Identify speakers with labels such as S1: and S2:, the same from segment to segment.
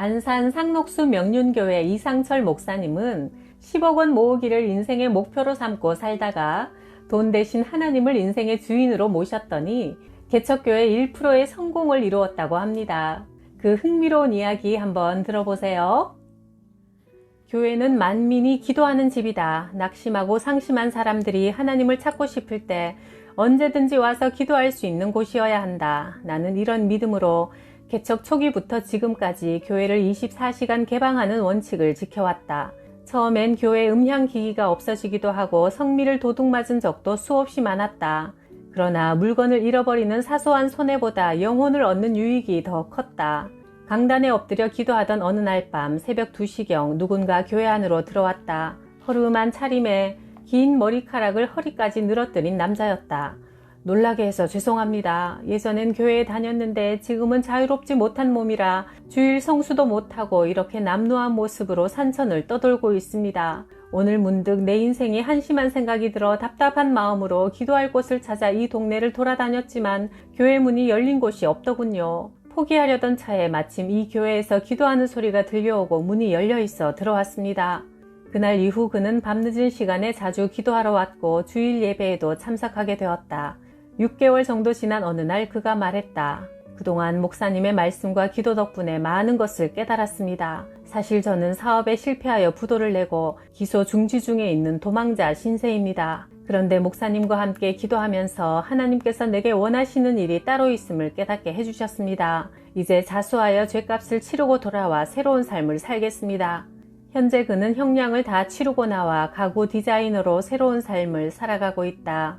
S1: 안산 상록수 명륜교회 이상철 목사님은 10억 원 모으기를 인생의 목표로 삼고 살다가 돈 대신 하나님을 인생의 주인으로 모셨더니 개척교회 1%의 성공을 이루었다고 합니다. 그 흥미로운 이야기 한번 들어보세요. 교회는 만민이 기도하는 집이다. 낙심하고 상심한 사람들이 하나님을 찾고 싶을 때 언제든지 와서 기도할 수 있는 곳이어야 한다. 나는 이런 믿음으로 개척 초기부터 지금까지 교회를 24시간 개방하는 원칙을 지켜왔다. 처음엔 교회 음향 기기가 없어지기도 하고 성미를 도둑맞은 적도 수없이 많았다. 그러나 물건을 잃어버리는 사소한 손해보다 영혼을 얻는 유익이 더 컸다. 강단에 엎드려 기도하던 어느 날 밤 새벽 2시경 누군가 교회 안으로 들어왔다. 허름한 차림에 긴 머리카락을 허리까지 늘어뜨린 남자였다. 놀라게 해서 죄송합니다. 예전엔 교회에 다녔는데 지금은 자유롭지 못한 몸이라 주일 성수도 못하고 이렇게 남루한 모습으로 산천을 떠돌고 있습니다. 오늘 문득 내 인생이 한심한 생각이 들어 답답한 마음으로 기도할 곳을 찾아 이 동네를 돌아다녔지만 교회 문이 열린 곳이 없더군요. 포기하려던 차에 마침 이 교회에서 기도하는 소리가 들려오고 문이 열려 있어 들어왔습니다. 그날 이후 그는 밤늦은 시간에 자주 기도하러 왔고 주일 예배에도 참석하게 되었다. 6개월 정도 지난 어느 날 그가 말했다. 그동안 목사님의 말씀과 기도 덕분에 많은 것을 깨달았습니다. 사실 저는 사업에 실패하여 부도를 내고 기소 중지 중에 있는 도망자 신세입니다. 그런데 목사님과 함께 기도하면서 하나님께서 내게 원하시는 일이 따로 있음을 깨닫게 해주셨습니다. 이제 자수하여 죄값을 치르고 돌아와 새로운 삶을 살겠습니다. 현재 그는 형량을 다 치르고 나와 가구 디자이너로 새로운 삶을 살아가고 있다.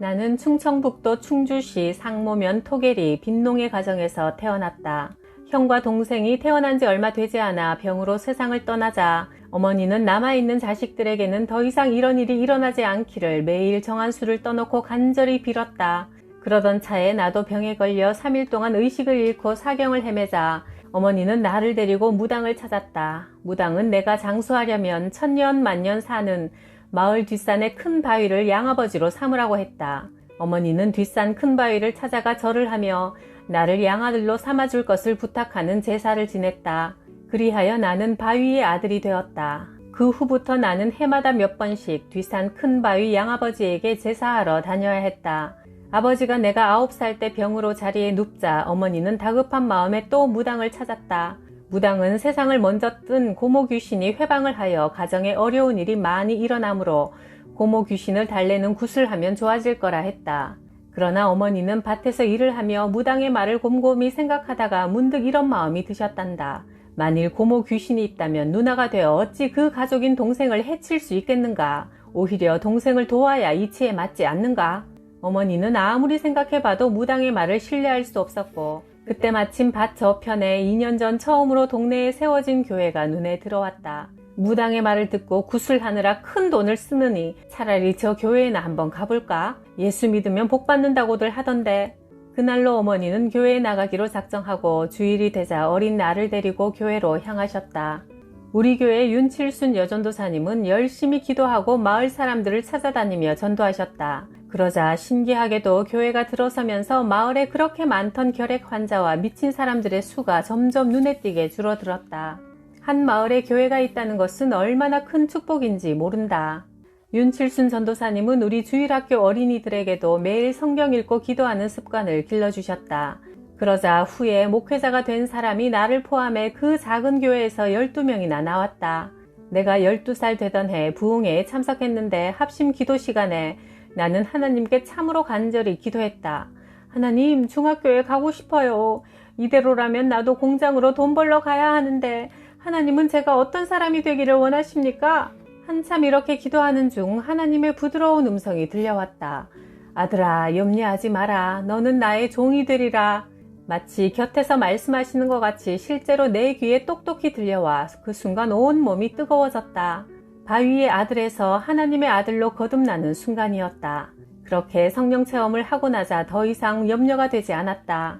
S1: 나는 충청북도 충주시 상모면 토계리 빈농의 가정에서 태어났다. 형과 동생이 태어난 지 얼마 되지 않아 병으로 세상을 떠나자 어머니는 남아있는 자식들에게는 더 이상 이런 일이 일어나지 않기를 매일 정한 술을 떠놓고 간절히 빌었다. 그러던 차에 나도 병에 걸려 3일 동안 의식을 잃고 사경을 헤매자 어머니는 나를 데리고 무당을 찾았다. 무당은 내가 장수하려면 천년 만년 사는 마을 뒷산의 큰 바위를 양아버지로 삼으라고 했다. 어머니는 뒷산 큰 바위를 찾아가 절을 하며 나를 양아들로 삼아줄 것을 부탁하는 제사를 지냈다. 그리하여 나는 바위의 아들이 되었다. 그 후부터 나는 해마다 몇 번씩 뒷산 큰 바위 양아버지에게 제사하러 다녀야 했다. 아버지가 내가 아홉 살 때 병으로 자리에 눕자 어머니는 다급한 마음에 또 무당을 찾았다. 무당은 세상을 먼저 뜬 고모 귀신이 회방을 하여 가정에 어려운 일이 많이 일어나므로 고모 귀신을 달래는 굿을 하면 좋아질 거라 했다. 그러나 어머니는 밭에서 일을 하며 무당의 말을 곰곰이 생각하다가 문득 이런 마음이 드셨단다. 만일 고모 귀신이 있다면 누나가 되어 어찌 그 가족인 동생을 해칠 수 있겠는가? 오히려 동생을 도와야 이치에 맞지 않는가? 어머니는 아무리 생각해봐도 무당의 말을 신뢰할 수 없었고 그때 마침 밭 저편에 2년 전 처음으로 동네에 세워진 교회가 눈에 들어왔다. 무당의 말을 듣고 구슬하느라 큰 돈을 쓰느니 차라리 저 교회에나 한번 가볼까? 예수 믿으면 복 받는다고들 하던데. 그날로 어머니는 교회에 나가기로 작정하고 주일이 되자 어린 나를 데리고 교회로 향하셨다. 우리 교회 윤칠순 여전도사님은 열심히 기도하고 마을 사람들을 찾아다니며 전도하셨다. 그러자 신기하게도 교회가 들어서면서 마을에 그렇게 많던 결핵 환자와 미친 사람들의 수가 점점 눈에 띄게 줄어들었다. 한 마을에 교회가 있다는 것은 얼마나 큰 축복인지 모른다. 윤칠순 전도사님은 우리 주일학교 어린이들에게도 매일 성경 읽고 기도하는 습관을 길러주셨다. 그러자 후에 목회자가 된 사람이 나를 포함해 그 작은 교회에서 12명이나 나왔다. 내가 12살 되던 해 부흥회에 참석했는데 합심 기도 시간에 나는 하나님께 참으로 간절히 기도했다. 하나님, 중학교에 가고 싶어요. 이대로라면 나도 공장으로 돈 벌러 가야 하는데 하나님은 제가 어떤 사람이 되기를 원하십니까? 한참 이렇게 기도하는 중 하나님의 부드러운 음성이 들려왔다. 아들아, 염려하지 마라. 너는 나의 종이 되리라. 마치 곁에서 말씀하시는 것 같이 실제로 내 귀에 똑똑히 들려와 그 순간 온 몸이 뜨거워졌다. 바위의 아들에서 하나님의 아들로 거듭나는 순간이었다. 그렇게 성령 체험을 하고 나자 더 이상 염려가 되지 않았다.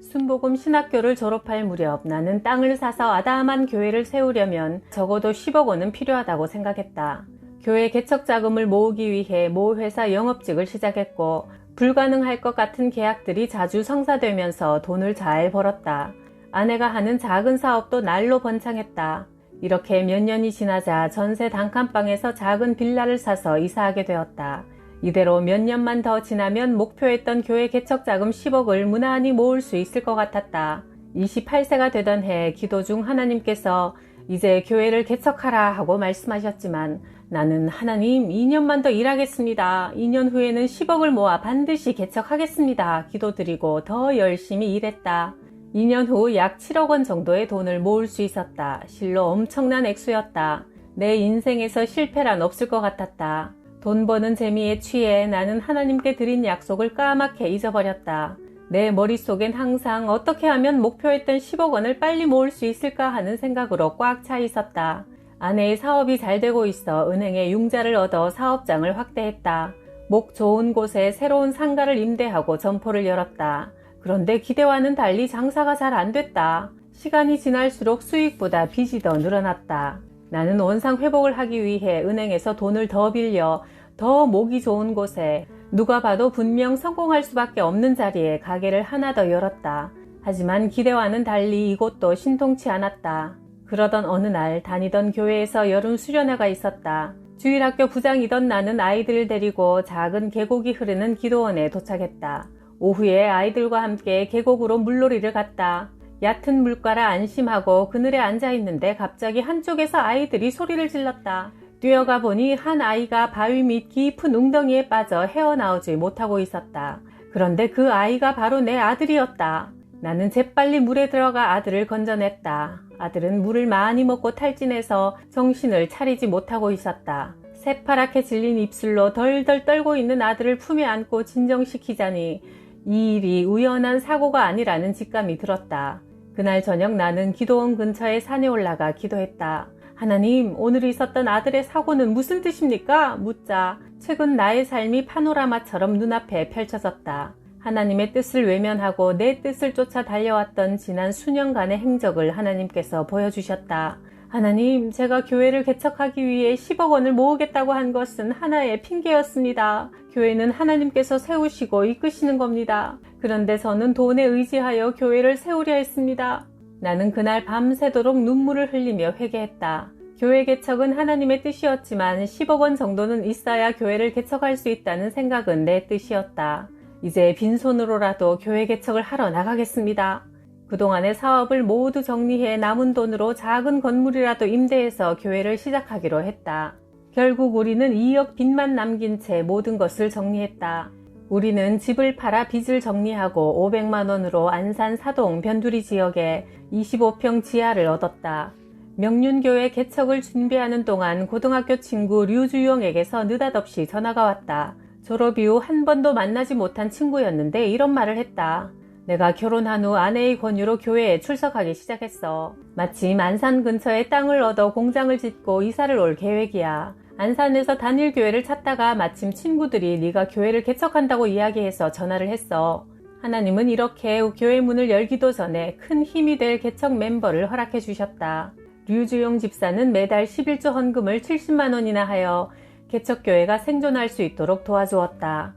S1: 순복음 신학교를 졸업할 무렵 나는 땅을 사서 아담한 교회를 세우려면 적어도 10억 원은 필요하다고 생각했다. 교회 개척 자금을 모으기 위해 모 회사 영업직을 시작했고 불가능할 것 같은 계약들이 자주 성사되면서 돈을 잘 벌었다. 아내가 하는 작은 사업도 날로 번창했다. 이렇게 몇 년이 지나자 전세 단칸방에서 작은 빌라를 사서 이사하게 되었다. 이대로 몇 년만 더 지나면 목표했던 교회 개척 자금 10억을 무난히 모을 수 있을 것 같았다. 28세가 되던 해 기도 중 하나님께서 이제 교회를 개척하라 하고 말씀하셨지만 나는 하나님 2년만 더 일하겠습니다. 2년 후에는 10억을 모아 반드시 개척하겠습니다. 기도드리고 더 열심히 일했다. 2년 후 약 7억 원 정도의 돈을 모을 수 있었다. 실로 엄청난 액수였다. 내 인생에서 실패란 없을 것 같았다. 돈 버는 재미에 취해 나는 하나님께 드린 약속을 까맣게 잊어버렸다. 내 머릿속엔 항상 어떻게 하면 목표했던 10억 원을 빨리 모을 수 있을까 하는 생각으로 꽉 차 있었다. 아내의 사업이 잘 되고 있어 은행에 융자를 얻어 사업장을 확대했다. 목 좋은 곳에 새로운 상가를 임대하고 점포를 열었다. 그런데 기대와는 달리 장사가 잘 안 됐다. 시간이 지날수록 수익보다 빚이 더 늘어났다. 나는 원상 회복을 하기 위해 은행에서 돈을 더 빌려 더 목이 좋은 곳에 누가 봐도 분명 성공할 수밖에 없는 자리에 가게를 하나 더 열었다. 하지만 기대와는 달리 이곳도 신통치 않았다. 그러던 어느 날 다니던 교회에서 여름 수련회가 있었다. 주일학교 부장이던 나는 아이들을 데리고 작은 계곡이 흐르는 기도원에 도착했다. 오후에 아이들과 함께 계곡으로 물놀이를 갔다. 얕은 물가라 안심하고 그늘에 앉아 있는데 갑자기 한쪽에서 아이들이 소리를 질렀다. 뛰어가 보니 한 아이가 바위 밑 깊은 웅덩이에 빠져 헤어나오지 못하고 있었다. 그런데 그 아이가 바로 내 아들이었다. 나는 재빨리 물에 들어가 아들을 건져냈다. 아들은 물을 많이 먹고 탈진해서 정신을 차리지 못하고 있었다. 새파랗게 질린 입술로 덜덜 떨고 있는 아들을 품에 안고 진정시키자니 이 일이 우연한 사고가 아니라는 직감이 들었다. 그날 저녁 나는 기도원 근처의 산에 올라가 기도했다. 하나님, 오늘 있었던 아들의 사고는 무슨 뜻입니까? 묻자 최근 나의 삶이 파노라마처럼 눈앞에 펼쳐졌다. 하나님의 뜻을 외면하고 내 뜻을 쫓아 달려왔던 지난 수년간의 행적을 하나님께서 보여주셨다. 하나님, 제가 교회를 개척하기 위해 10억 원을 모으겠다고 한 것은 하나의 핑계였습니다. 교회는 하나님께서 세우시고 이끄시는 겁니다. 그런데 저는 돈에 의지하여 교회를 세우려 했습니다. 나는 그날 밤새도록 눈물을 흘리며 회개했다. 교회 개척은 하나님의 뜻이었지만 10억 원 정도는 있어야 교회를 개척할 수 있다는 생각은 내 뜻이었다. 이제 빈손으로라도 교회 개척을 하러 나가겠습니다. 그동안의 사업을 모두 정리해 남은 돈으로 작은 건물이라도 임대해서 교회를 시작하기로 했다. 결국 우리는 2억 빚만 남긴 채 모든 것을 정리했다. 우리는 집을 팔아 빚을 정리하고 500만 원으로 안산 사동 변두리 지역에 25평 지하를 얻었다. 명륜교회 개척을 준비하는 동안 고등학교 친구 류주용에게서 느닷없이 전화가 왔다. 졸업 이후 한 번도 만나지 못한 친구였는데 이런 말을 했다. 내가 결혼한 후 아내의 권유로 교회에 출석하기 시작했어. 마침 안산 근처에 땅을 얻어 공장을 짓고 이사를 올 계획이야. 안산에서 단일 교회를 찾다가 마침 친구들이 네가 교회를 개척한다고 이야기해서 전화를 했어. 하나님은 이렇게 교회 문을 열기도 전에 큰 힘이 될 개척 멤버를 허락해 주셨다. 류주용 집사는 매달 11조 헌금을 70만 원이나 하여 개척교회가 생존할 수 있도록 도와주었다.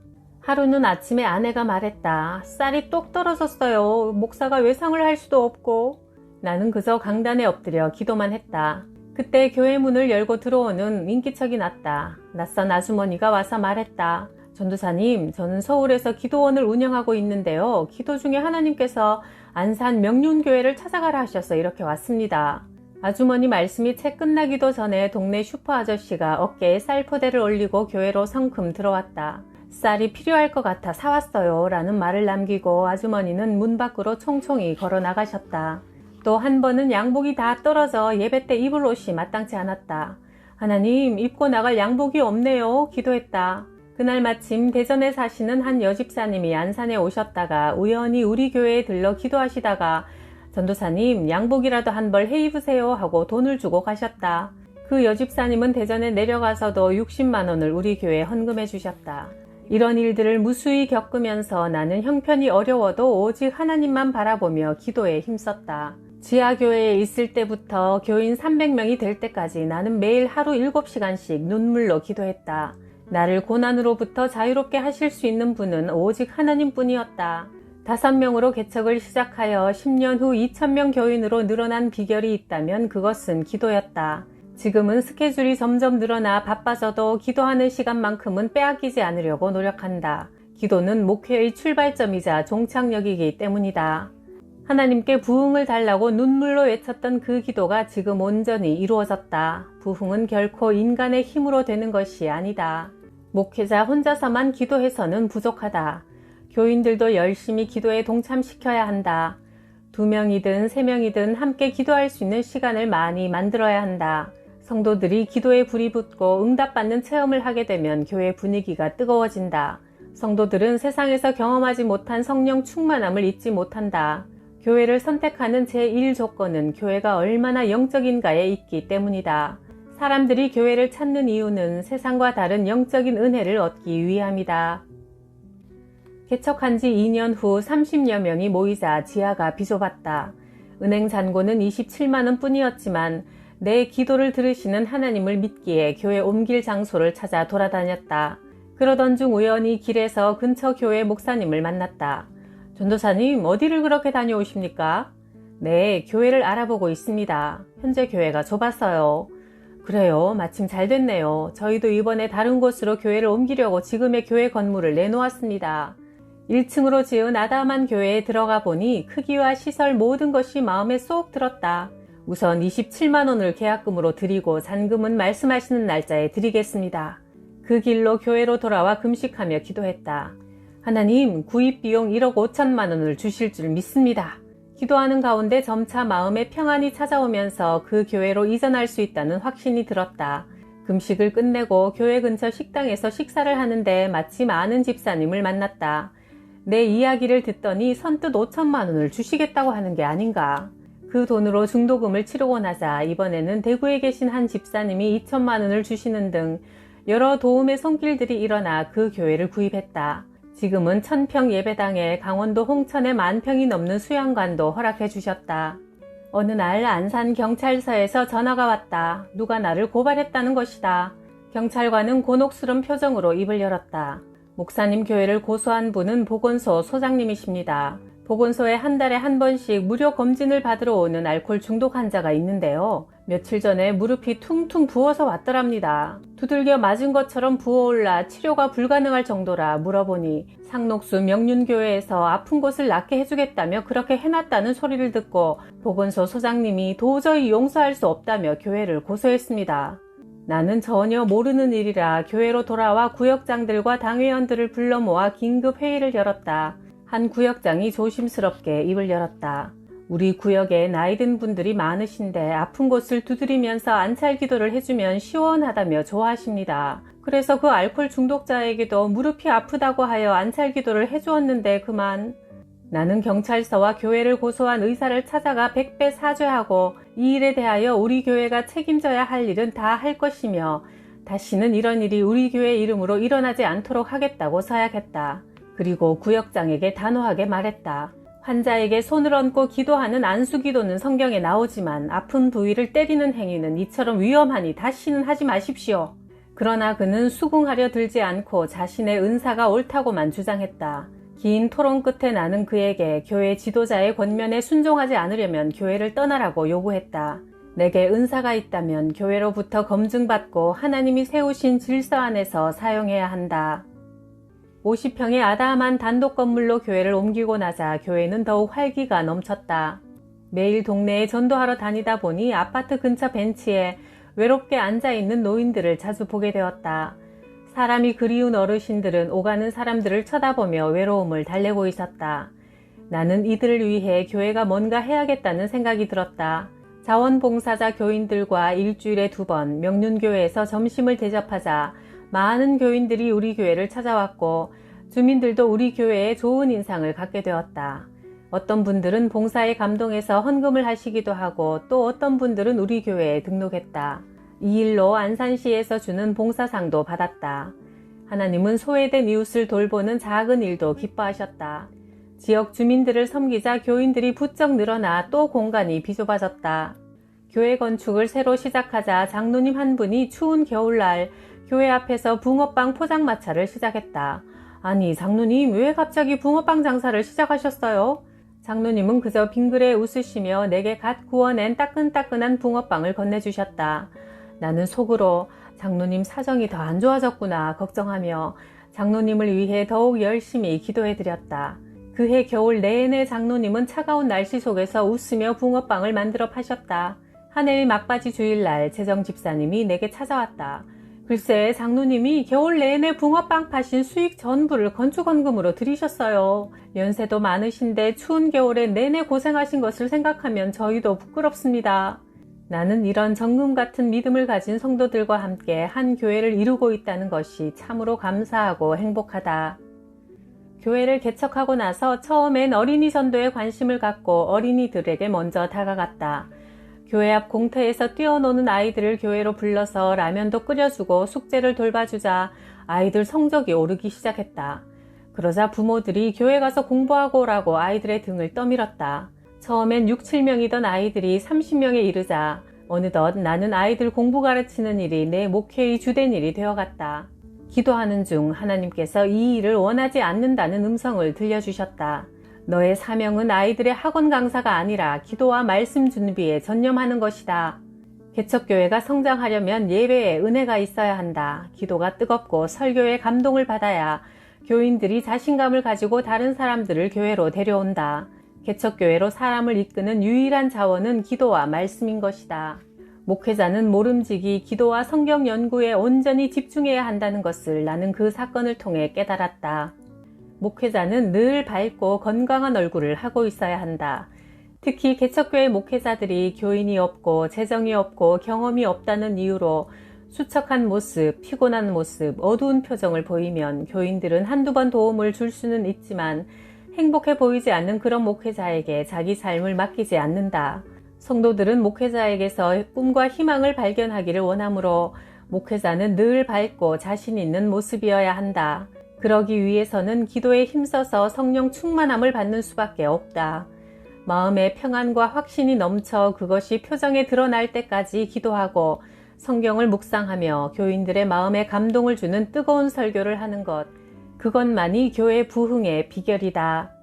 S1: 하루는 아침에 아내가 말했다. 쌀이 똑 떨어졌어요. 목사가 외상을 할 수도 없고. 나는 그저 강단에 엎드려 기도만 했다. 그때 교회 문을 열고 들어오는 인기척이 났다. 낯선 아주머니가 와서 말했다. 전도사님, 저는 서울에서 기도원을 운영하고 있는데요. 기도 중에 하나님께서 안산 명륜교회를 찾아가라 하셔서 이렇게 왔습니다. 아주머니 말씀이 채 끝나기도 전에 동네 슈퍼 아저씨가 어깨에 쌀포대를 올리고 교회로 성큼 들어왔다. 쌀이 필요할 것 같아 사왔어요. 라는 말을 남기고 아주머니는 문 밖으로 총총히 걸어 나가셨다. 또 한 번은 양복이 다 떨어져 예배 때 입을 옷이 마땅치 않았다. 하나님, 입고 나갈 양복이 없네요. 기도했다. 그날 마침 대전에 사시는 한 여집사님이 안산에 오셨다가 우연히 우리 교회에 들러 기도하시다가 전도사님, 양복이라도 한 벌 해 입으세요 하고 돈을 주고 가셨다. 그 여집사님은 대전에 내려가서도 60만 원을 우리 교회에 헌금해 주셨다. 이런 일들을 무수히 겪으면서 나는 형편이 어려워도 오직 하나님만 바라보며 기도에 힘썼다. 지하교회에 있을 때부터 교인 300명이 될 때까지 나는 매일 하루 7시간씩 눈물로 기도했다. 나를 고난으로부터 자유롭게 하실 수 있는 분은 오직 하나님 뿐이었다. 다섯 명으로 개척을 시작하여 10년 후 2,000명 교인으로 늘어난 비결이 있다면 그것은 기도였다. 지금은 스케줄이 점점 늘어나 바빠져도 기도하는 시간만큼은 빼앗기지 않으려고 노력한다. 기도는 목회의 출발점이자 종착역이기 때문이다. 하나님께 부흥을 달라고 눈물로 외쳤던 그 기도가 지금 온전히 이루어졌다. 부흥은 결코 인간의 힘으로 되는 것이 아니다. 목회자 혼자서만 기도해서는 부족하다. 교인들도 열심히 기도에 동참시켜야 한다. 두 명이든 세 명이든 함께 기도할 수 있는 시간을 많이 만들어야 한다. 성도들이 기도에 불이 붙고 응답받는 체험을 하게 되면 교회 분위기가 뜨거워진다. 성도들은 세상에서 경험하지 못한 성령 충만함을 잊지 못한다. 교회를 선택하는 제1 조건은 교회가 얼마나 영적인가에 있기 때문이다. 사람들이 교회를 찾는 이유는 세상과 다른 영적인 은혜를 얻기 위함이다. 개척한 지 2년 후 30여 명이 모이자 지하가 비좁았다. 은행 잔고는 27만원 뿐이었지만 내 기도를 들으시는 하나님을 믿기에 교회 옮길 장소를 찾아 돌아다녔다. 그러던 중 우연히 길에서 근처 교회 목사님을 만났다. 전도사님, 어디를 그렇게 다녀오십니까? 네, 교회를 알아보고 있습니다. 현재 교회가 좁았어요. 그래요. 마침 잘 됐네요. 저희도 이번에 다른 곳으로 교회를 옮기려고 지금의 교회 건물을 내놓았습니다. 1층으로 지은 아담한 교회에 들어가 보니 크기와 시설 모든 것이 마음에 쏙 들었다. 우선 27만원을 계약금으로 드리고 잔금은 말씀하시는 날짜에 드리겠습니다. 그 길로 교회로 돌아와 금식하며 기도했다. 하나님, 구입 비용 1억 5천만 원을 주실 줄 믿습니다. 기도하는 가운데 점차 마음에 평안이 찾아오면서 그 교회로 이전할 수 있다는 확신이 들었다. 금식을 끝내고 교회 근처 식당에서 식사를 하는데 마침 아는 집사님을 만났다. 내 이야기를 듣더니 선뜻 5천만 원을 주시겠다고 하는 게 아닌가. 그 돈으로 중도금을 치르고 나자 이번에는 대구에 계신 한 집사님이 2천만 원을 주시는 등 여러 도움의 손길들이 일어나 그 교회를 구입했다. 지금은 천평 예배당에 강원도 홍천에 만 평이 넘는 수양관도 허락해 주셨다. 어느 날 안산 경찰서에서 전화가 왔다. 누가 나를 고발했다는 것이다. 경찰관은 곤혹스런 표정으로 입을 열었다. 목사님 교회를 고소한 분은 보건소 소장님이십니다. 보건소에 한 달에 한 번씩 무료 검진을 받으러 오는 알코올 중독 환자가 있는데요. 며칠 전에 무릎이 퉁퉁 부어서 왔더랍니다. 두들겨 맞은 것처럼 부어올라 치료가 불가능할 정도라 물어보니 상록수 명륜교회에서 아픈 곳을 낫게 해주겠다며 그렇게 해놨다는 소리를 듣고 보건소 소장님이 도저히 용서할 수 없다며 교회를 고소했습니다. 나는 전혀 모르는 일이라 교회로 돌아와 구역장들과 당회원들을 불러 모아 긴급 회의를 열었다. 한 구역장이 조심스럽게 입을 열었다. 우리 구역에 나이 든 분들이 많으신데 아픈 곳을 두드리면서 안찰 기도를 해주면 시원하다며 좋아하십니다. 그래서 그 알코올 중독자에게도 무릎이 아프다고 하여 안찰 기도를 해주었는데 그만. 나는 경찰서와 교회를 고소한 의사를 찾아가 백배 사죄하고 이 일에 대하여 우리 교회가 책임져야 할 일은 다 할 것이며 다시는 이런 일이 우리 교회 이름으로 일어나지 않도록 하겠다고 서약했다. 그리고 구역장에게 단호하게 말했다. 환자에게 손을 얹고 기도하는 안수 기도는 성경에 나오지만 아픈 부위를 때리는 행위는 이처럼 위험하니 다시는 하지 마십시오. 그러나 그는 수긍하려 들지 않고 자신의 은사가 옳다고만 주장했다. 긴 토론 끝에 나는 그에게 교회 지도자의 권면에 순종하지 않으려면 교회를 떠나라고 요구했다. 내게 은사가 있다면 교회로부터 검증받고 하나님이 세우신 질서 안에서 사용해야 한다. 50평의 아담한 단독 건물로 교회를 옮기고 나자 교회는 더욱 활기가 넘쳤다. 매일 동네에 전도하러 다니다 보니 아파트 근처 벤치에 외롭게 앉아있는 노인들을 자주 보게 되었다. 사람이 그리운 어르신들은 오가는 사람들을 쳐다보며 외로움을 달래고 있었다. 나는 이들을 위해 교회가 뭔가 해야겠다는 생각이 들었다. 자원봉사자 교인들과 일주일에 두 번 명륜교회에서 점심을 대접하자 많은 교인들이 우리 교회를 찾아왔고 주민들도 우리 교회에 좋은 인상을 갖게 되었다. 어떤 분들은 봉사에 감동해서 헌금을 하시기도 하고 또 어떤 분들은 우리 교회에 등록했다. 이 일로 안산시에서 주는 봉사상도 받았다. 하나님은 소외된 이웃을 돌보는 작은 일도 기뻐하셨다. 지역 주민들을 섬기자 교인들이 부쩍 늘어나 또 공간이 비좁아졌다. 교회 건축을 새로 시작하자 장로님 한 분이 추운 겨울날 교회 앞에서 붕어빵 포장마차를 시작했다. 아니, 장로님, 왜 갑자기 붕어빵 장사를 시작하셨어요? 장로님은 그저 빙그레 웃으시며 내게 갓 구워낸 따끈따끈한 붕어빵을 건네주셨다. 나는 속으로 장로님 사정이 더 안 좋아졌구나 걱정하며 장로님을 위해 더욱 열심히 기도해드렸다. 그해 겨울 내내 장로님은 차가운 날씨 속에서 웃으며 붕어빵을 만들어 파셨다. 한 해의 막바지 주일날 재정 집사님이 내게 찾아왔다. 글쎄 장로님이 겨울 내내 붕어빵 파신 수익 전부를 건축원금으로 들이셨어요. 연세도 많으신데 추운 겨울에 내내 고생하신 것을 생각하면 저희도 부끄럽습니다. 나는 이런 정금 같은 믿음을 가진 성도들과 함께 한 교회를 이루고 있다는 것이 참으로 감사하고 행복하다. 교회를 개척하고 나서 처음엔 어린이 전도에 관심을 갖고 어린이들에게 먼저 다가갔다. 교회 앞 공터에서 뛰어노는 아이들을 교회로 불러서 라면도 끓여주고 숙제를 돌봐주자 아이들 성적이 오르기 시작했다. 그러자 부모들이 교회 가서 공부하고 오라고 아이들의 등을 떠밀었다. 처음엔 6, 7명이던 아이들이 30명에 이르자 어느덧 나는 아이들 공부 가르치는 일이 내 목회의 주된 일이 되어갔다. 기도하는 중 하나님께서 이 일을 원하지 않는다는 음성을 들려주셨다. 너의 사명은 아이들의 학원 강사가 아니라 기도와 말씀 준비에 전념하는 것이다. 개척교회가 성장하려면 예배에 은혜가 있어야 한다. 기도가 뜨겁고 설교에 감동을 받아야 교인들이 자신감을 가지고 다른 사람들을 교회로 데려온다. 개척교회로 사람을 이끄는 유일한 자원은 기도와 말씀인 것이다. 목회자는 모름지기 기도와 성경 연구에 온전히 집중해야 한다는 것을 나는 그 사건을 통해 깨달았다. 목회자는 늘 밝고 건강한 얼굴을 하고 있어야 한다. 특히 개척교회 목회자들이 교인이 없고 재정이 없고 경험이 없다는 이유로 수척한 모습, 피곤한 모습, 어두운 표정을 보이면 교인들은 한두 번 도움을 줄 수는 있지만 행복해 보이지 않는 그런 목회자에게 자기 삶을 맡기지 않는다. 성도들은 목회자에게서 꿈과 희망을 발견하기를 원하므로 목회자는 늘 밝고 자신 있는 모습이어야 한다. 그러기 위해서는 기도에 힘써서 성령 충만함을 받는 수밖에 없다. 마음에 평안과 확신이 넘쳐 그것이 표정에 드러날 때까지 기도하고 성경을 묵상하며 교인들의 마음에 감동을 주는 뜨거운 설교를 하는 것. 그것만이 교회 부흥의 비결이다.